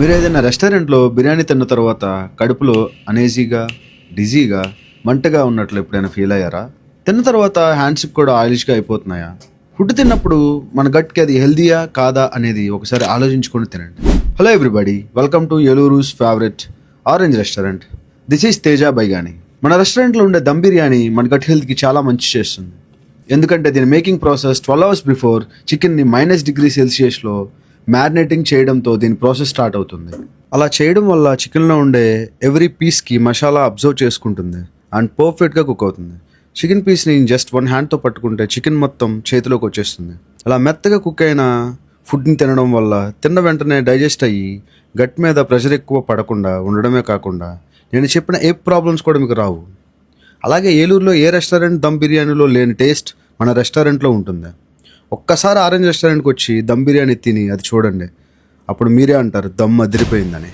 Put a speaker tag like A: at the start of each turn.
A: మీరు ఏదైనా రెస్టారెంట్లో బిర్యానీ తిన్న తర్వాత కడుపులో అనేజీగా డిజీగా మంటగా ఉన్నట్లు ఎప్పుడైనా ఫీల్ అయ్యారా? తిన్న తర్వాత హ్యాండ్స్కి కూడా ఆయిలిష్గా అయిపోతున్నాయా? ఫుడ్ తిన్నప్పుడు మన గట్కి అది హెల్దీయా కాదా అనేది ఒకసారి ఆలోచించుకొని తినండి. Hello everybody welcome to Eluru's favourite orange restaurant. This is Teja Baigani. మన రెస్టారెంట్లో ఉండే దమ్ బిర్యానీ మన గట్ హెల్త్కి చాలా మంచి చేస్తుంది. ఎందుకంటే దీని making process twelve hours before చికెన్ని మైనస్ డిగ్రీ సెల్సియస్లో మ్యారినేటింగ్ చేయడంతో దీని ప్రాసెస్ స్టార్ట్ అవుతుంది. అలా చేయడం వల్ల చికెన్లో ఉండే ఎవ్రీ పీస్కి మసాలా అబ్జర్వ్ చేసుకుంటుంది అండ్ పర్ఫెక్ట్గా కుక్ అవుతుంది. చికెన్ పీస్ని జస్ట్ వన్ హ్యాండ్తో పట్టుకుంటే చికెన్ మొత్తం చేతిలోకి వచ్చేస్తుంది. అలా మెత్తగా కుక్ అయిన ఫుడ్ని తినడం వల్ల తిన్న వెంటనే డైజెస్ట్ అయ్యి గట్ మీద ప్రెషర్ ఎక్కువ పడకుండా ఉండడమే కాకుండా నేను చెప్పిన ఏ ప్రాబ్లమ్స్ కూడా మీకు రావు. అలాగే ఏలూరులో ఏ రెస్టారెంట్ దమ్ బిర్యానీలో లేని టేస్ట్ మన రెస్టారెంట్లో ఉంటుంది. ఒక్కసారి ఆరెంజ్ రెస్టారెంట్కి వచ్చి దమ్ బిర్యానీ తిని అది చూడండి. అప్పుడు మీరే అంటారు దమ్ అదిరిపోయిందని.